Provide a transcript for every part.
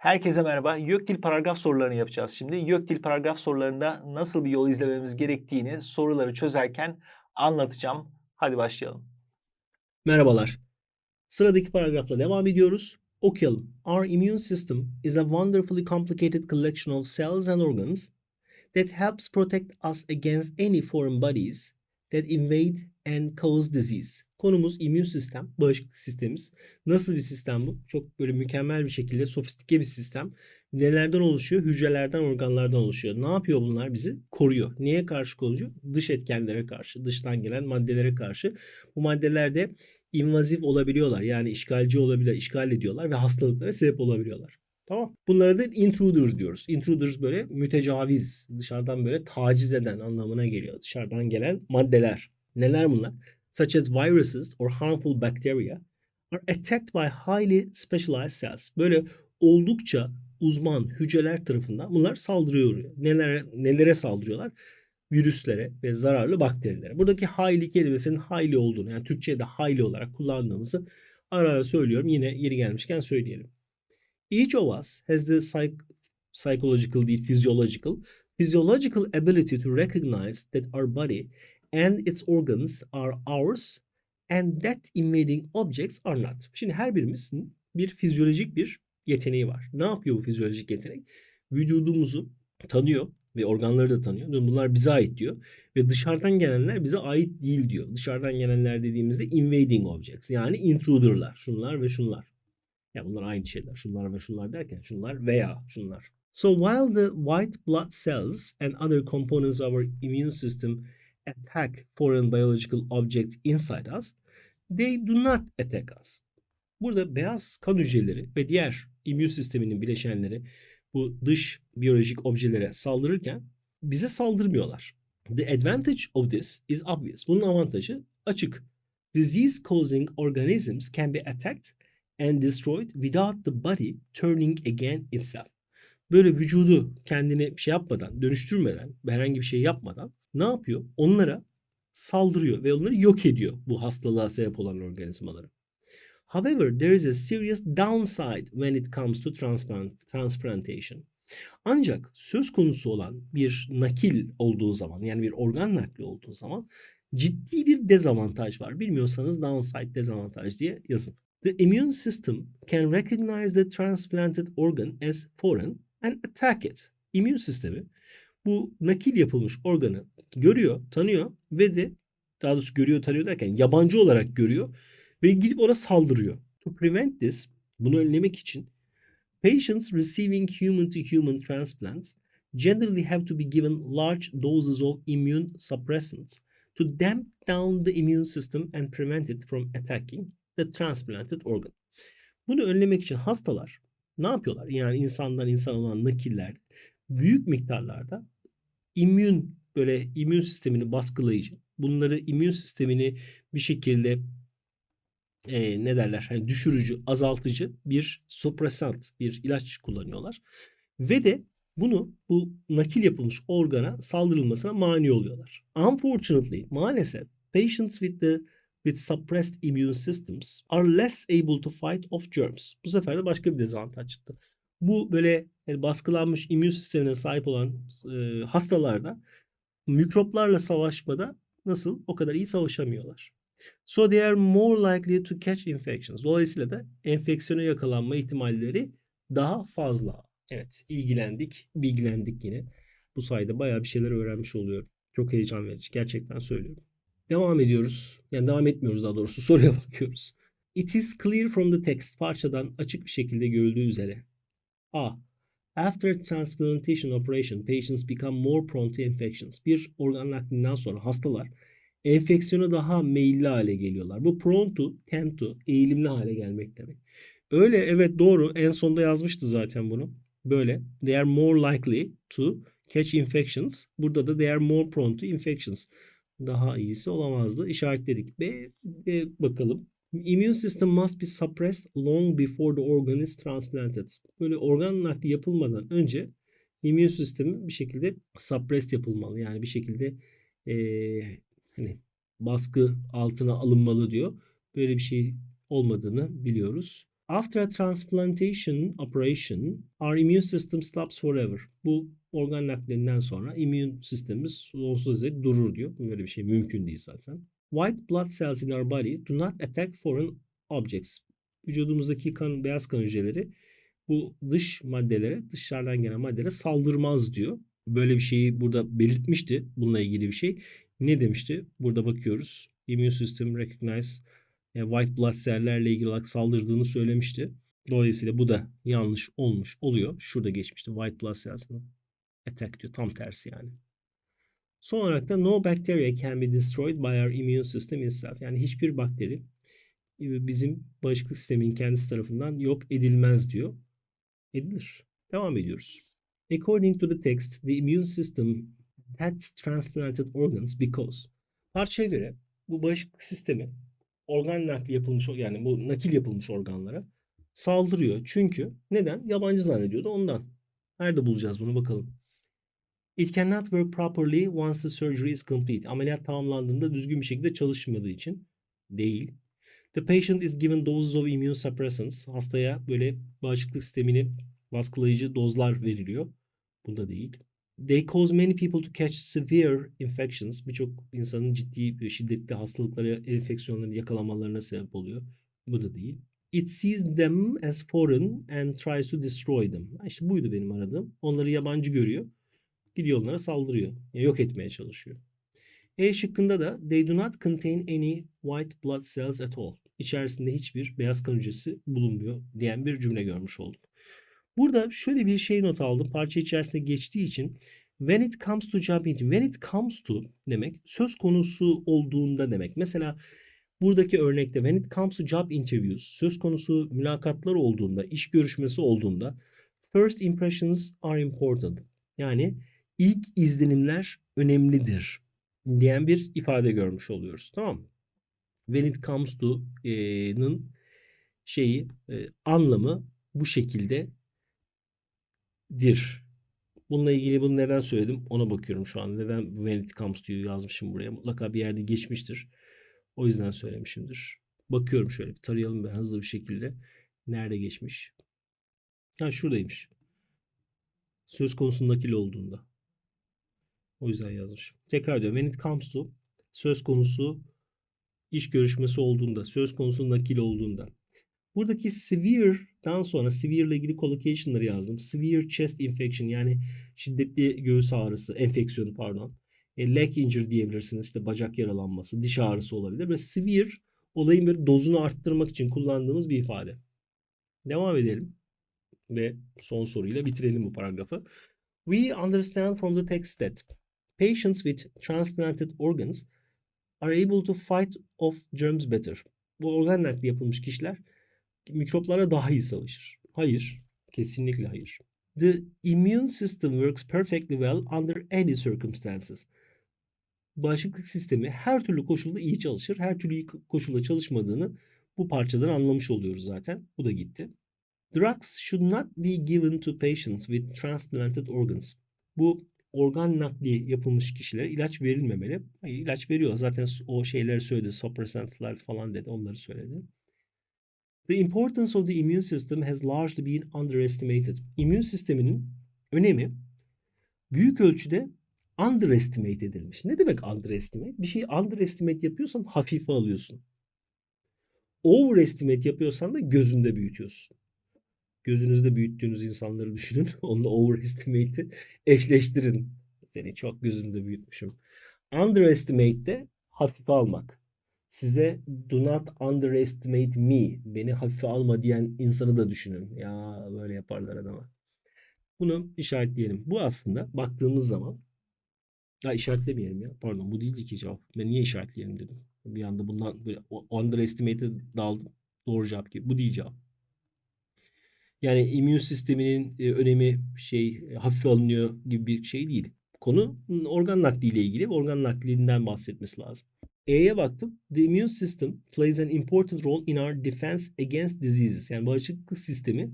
Herkese merhaba. YÖKDİL paragraf sorularını yapacağız şimdi. YÖKDİL paragraf sorularında nasıl bir yol izlememiz gerektiğini soruları çözerken anlatacağım. Hadi başlayalım. Merhabalar. Sıradaki paragrafla devam ediyoruz. Okuyalım. Our immune system is a wonderfully complicated collection of cells and organs that helps protect us against any foreign bodies that invade and cause disease. Konumuz immün sistem, bağışıklık sistemimiz. Nasıl bir sistem bu? Çok böyle mükemmel bir şekilde sofistike bir sistem. Nelerden oluşuyor? Hücrelerden, organlardan oluşuyor. Ne yapıyor bunlar? Bizi koruyor. Neye karşı koruyor? Dış etkenlere karşı, dıştan gelen maddelere karşı. Bu maddeler de invazif olabiliyorlar. Yani işgalci olabiliyor, işgal ediyorlar ve hastalıklara sebep olabiliyorlar. Tamam. Bunlara da intruders diyoruz. Intruders böyle mütecaviz, dışarıdan böyle taciz eden anlamına geliyor. Dışarıdan gelen maddeler. Neler bunlar? Such as viruses or harmful bacteria are attacked by highly specialized cells. Böyle oldukça uzman hücreler tarafından bunlar saldırıyor. Nelere, nelere saldırıyorlar? Virüslere ve zararlı bakterilere. Buradaki highly kelimesinin highly olduğunu yani Türkçe'de highly olarak kullandığımızı ara ara söylüyorum. Yine yeri gelmişken söyleyelim. Each of us has the psych- psychological değil physiological physiological ability to recognize that our body and its organs are ours and that invading objects are not. Şimdi her birimizin bir fizyolojik bir yeteneği var. Ne yapıyor bu fizyolojik yetenek? Vücudumuzu tanıyor ve organları da tanıyor. Bunlar bize ait diyor. Ve dışarıdan gelenler bize ait değil diyor. Dışarıdan gelenler dediğimizde invading objects yani intruder'lar. Şunlar ve şunlar. Ya bunlar aynı şeyler. Şunlar ve şunlar derken şunlar veya şunlar. So while the white blood cells and other components of our immune system attack foreign biological objects inside us, they do not attack us. Burada beyaz kan hücreleri ve diğer immün sisteminin bileşenleri bu dış biyolojik objelere saldırırken bize saldırmıyorlar. The advantage of this is obvious. Bunun avantajı açık. Disease causing organisms can be attacked and destroyed without the body turning again itself. Böyle vücudu kendini şey yapmadan, dönüştürmeden, herhangi bir şey yapmadan ne yapıyor? Onlara saldırıyor ve onları yok ediyor bu hastalığa sebep olan organizmaları. However, there is a serious downside when it comes to transplant, transplantation. Ancak söz konusu olan bir nakil olduğu zaman yani bir organ nakli olduğu zaman ciddi bir dezavantaj var. Bilmiyorsanız downside dezavantaj diye yazın. The immune system can recognize the transplanted organ as foreign and attack it. İmmün sistemi bu nakil yapılmış organı görüyor, tanıyor ve de daha doğrusu görüyor, tanıyor derken yabancı olarak görüyor ve gidip ona saldırıyor. To prevent this, bunu önlemek için patients receiving human to human transplants generally have to be given large doses of immune suppressants to damp down the immune system and prevent it from attacking the transplanted organ. Bunu önlemek için hastalar ne yapıyorlar? Yani insandan insan olan nakiller büyük miktarlarda immün böyle immün sistemini baskılayıcı, bunları immün sistemini bir şekilde e, ne derler hani düşürücü, azaltıcı bir suppressant, bir ilaç kullanıyorlar. Ve de bunu bu nakil yapılmış organa saldırılmasına mani oluyorlar. Unfortunately, maalesef patients with the with suppressed immune systems are less able to fight off germs. Bu sefer de başka bir dezavantaj çıktı. Bu böyle yani baskılanmış immün sistemine sahip olan e, hastalarda mikroplarla savaşmada nasıl o kadar iyi savaşamıyorlar. So they are more likely to catch infections. Dolayısıyla da enfeksiyona yakalanma ihtimalleri daha fazla. Evet, ilgilendik, bilgilendik yine. Bu sayede bayağı bir şeyler öğrenmiş oluyorum. Çok heyecan verici. Gerçekten söylüyorum. Devam ediyoruz. Yani devam etmiyoruz daha doğrusu. Soruya bakıyoruz. It is clear from the text parçadan açık bir şekilde görüldüğü üzere. A. After transplantation operation, patients become more prone to infections. Bir organ naklinden sonra hastalar enfeksiyona daha meyilli hale geliyorlar. Bu prone to, tend to, eğilimli hale gelmek demek. Öyle evet doğru. En sonda yazmıştı zaten bunu. Böyle. They are more likely to catch infections. Burada da they are more prone to infections. Daha iyisi olamazdı. İşaretledik. B, B bakalım. Immune system must be suppressed long before the organ is transplanted. Böyle organ nakli yapılmadan önce immün sistemi bir şekilde suppressed yapılmalı. Yani bir şekilde ee, hani baskı altına alınmalı diyor. Böyle bir şey olmadığını biliyoruz. After a transplantation operation, our immune system stops forever. Bu organ naklinden sonra immün sistemimiz sonsuz dek durur diyor. Böyle bir şey mümkün değil zaten. White blood cells in our body do not attack foreign objects. Vücudumuzdaki kan, beyaz kan hücreleri bu dış maddelere, dışarıdan gelen maddelere saldırmaz diyor. Böyle bir şeyi burada belirtmişti. Bununla ilgili bir şey. Ne demişti? Burada bakıyoruz. Immune system recognize yani white blood cell'lerle ilgili olarak saldırdığını söylemişti. Dolayısıyla bu da yanlış olmuş oluyor. Şurada geçmişti. White blood cells attack diyor. Tam tersi yani. Son olarak da no bacteria can be destroyed by our immune system itself. Yani hiçbir bakteri e, bizim bağışıklık sistemin kendisi tarafından yok edilmez diyor. Edilir. Devam ediyoruz. According to the text, the immune system has transplanted organs because parçaya göre bu bağışıklık sistemi organ nakli yapılmış yani bu nakil yapılmış organlara saldırıyor. Çünkü neden? Yabancı zannediyordu ondan. Nerede bulacağız bunu bakalım. It cannot work properly once the surgery is complete. Ameliyat tamamlandığında düzgün bir şekilde çalışmadığı için değil. The patient is given doses of immune suppressants. Hastaya böyle bağışıklık sistemini baskılayıcı dozlar veriliyor. Bunda değil. They cause many people to catch severe infections. Birçok insanın ciddi şiddetli hastalıklara, enfeksiyonları yakalamalarına sebep oluyor. Bu da değil. It sees them as foreign and tries to destroy them. İşte buydu benim aradığım. Onları yabancı görüyor. Gidiyor onlara saldırıyor. Yok etmeye çalışıyor. E şıkkında da they do not contain any white blood cells at all. İçerisinde hiçbir beyaz kan hücresi bulunmuyor diyen bir cümle görmüş olduk. Burada şöyle bir şey not aldım. Parça içerisinde geçtiği için when it comes to job interview. When it comes to demek söz konusu olduğunda demek. Mesela buradaki örnekte when it comes to job interviews söz konusu mülakatlar olduğunda, iş görüşmesi olduğunda first impressions are important. Yani ilk izlenimler önemlidir diyen bir ifade görmüş oluyoruz. Tamam mı? When it comes to'nın şeyi e, anlamı bu şekilde dir. Bununla ilgili bunu neden söyledim ona bakıyorum şu an. Neden when it comes to'yu yazmışım buraya. Mutlaka bir yerde geçmiştir. O yüzden söylemişimdir. Bakıyorum şöyle bir tarayalım ben hızlı bir şekilde. Nerede geçmiş? Ha şuradaymış. Söz konusu nakil olduğunda. O yüzden yazmışım. Tekrar diyorum. When it comes to söz konusu iş görüşmesi olduğunda, söz konusu nakil olduğunda. Buradaki severe'dan sonra severe ile ilgili collocation'ları yazdım. Severe chest infection yani şiddetli göğüs ağrısı, enfeksiyonu pardon. E, leg injury diyebilirsiniz. İşte bacak yaralanması, diş ağrısı olabilir. Ve severe olayın bir dozunu arttırmak için kullandığımız bir ifade. Devam edelim. Ve son soruyla bitirelim bu paragrafı. We understand from the text that patients with transplanted organs are able to fight off germs better. Bu organ nakli yapılmış kişiler mikroplara daha iyi savaşır. Hayır. Kesinlikle hayır. The immune system works perfectly well under any circumstances. Bağışıklık sistemi her türlü koşulda iyi çalışır. Her türlü iyi koşulda çalışmadığını bu parçadan anlamış oluyoruz zaten. Bu da gitti. Drugs should not be given to patients with transplanted organs. Bu organ nakli yapılmış kişilere ilaç verilmemeli. Hayır, veriyor. Zaten o şeyleri söyledi. Suppressantlar falan dedi. Onları söyledi. The importance of the immune system has largely been underestimated. İmmün sisteminin önemi büyük ölçüde underestimate edilmiş. Ne demek underestimate? Bir şeyi underestimate yapıyorsan hafife alıyorsun. Overestimate yapıyorsan da gözünde büyütüyorsun. Gözünüzde büyüttüğünüz insanları düşünün. Onunla overestimate'i eşleştirin. Seni çok gözümde büyütmüşüm. Underestimate de hafife almak. Size do not underestimate me. Beni hafife alma diyen insanı da düşünün. Ya böyle yaparlar adama. Bunu işaretleyelim. Bu aslında baktığımız zaman ya işaretlemeyelim ya. Pardon bu değildi ki cevap. Ben niye işaretleyelim dedim. Bir anda bundan böyle underestimate'e daldım. Doğru cevap gibi. Bu değil cevap. Yani immün sisteminin e, önemi şey e, hafife alınıyor gibi bir şey değil. Konu organ nakliyle ilgili. Organ naklinden bahsetmesi lazım. E'ye baktım. The immune system plays an important role in our defense against diseases. Yani bağışıklık sistemi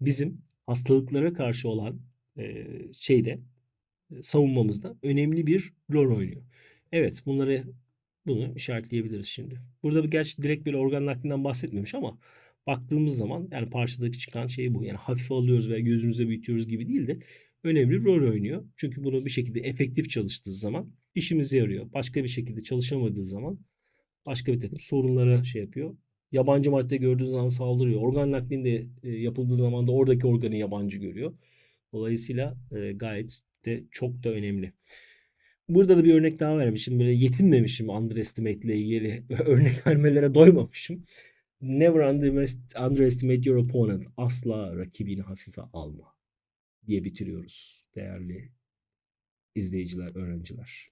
bizim hastalıklara karşı olan e, şeyde savunmamızda önemli bir rol oynuyor. Evet bunları bunu işaretleyebiliriz şimdi. Burada gerçi direkt böyle organ naklinden bahsetmemiş ama baktığımız zaman yani parçadaki çıkan şey bu. Yani hafife alıyoruz veya gözümüzde büyütüyoruz gibi değil de önemli rol oynuyor. Çünkü bunu bir şekilde efektif çalıştığı zaman işimize yarıyor. Başka bir şekilde çalışamadığı zaman başka bir takım sorunlara şey yapıyor. Yabancı madde gördüğü zaman saldırıyor. Organ naklinde e, yapıldığı zaman da oradaki organı yabancı görüyor. Dolayısıyla e, gayet de çok da önemli. Burada da bir örnek daha vermişim. Böyle yetinmemişim underestimate ile ilgili. Örnek vermelere doymamışım. Never underest- underestimate your opponent. Asla rakibini hafife alma diye bitiriyoruz değerli izleyiciler, öğrenciler.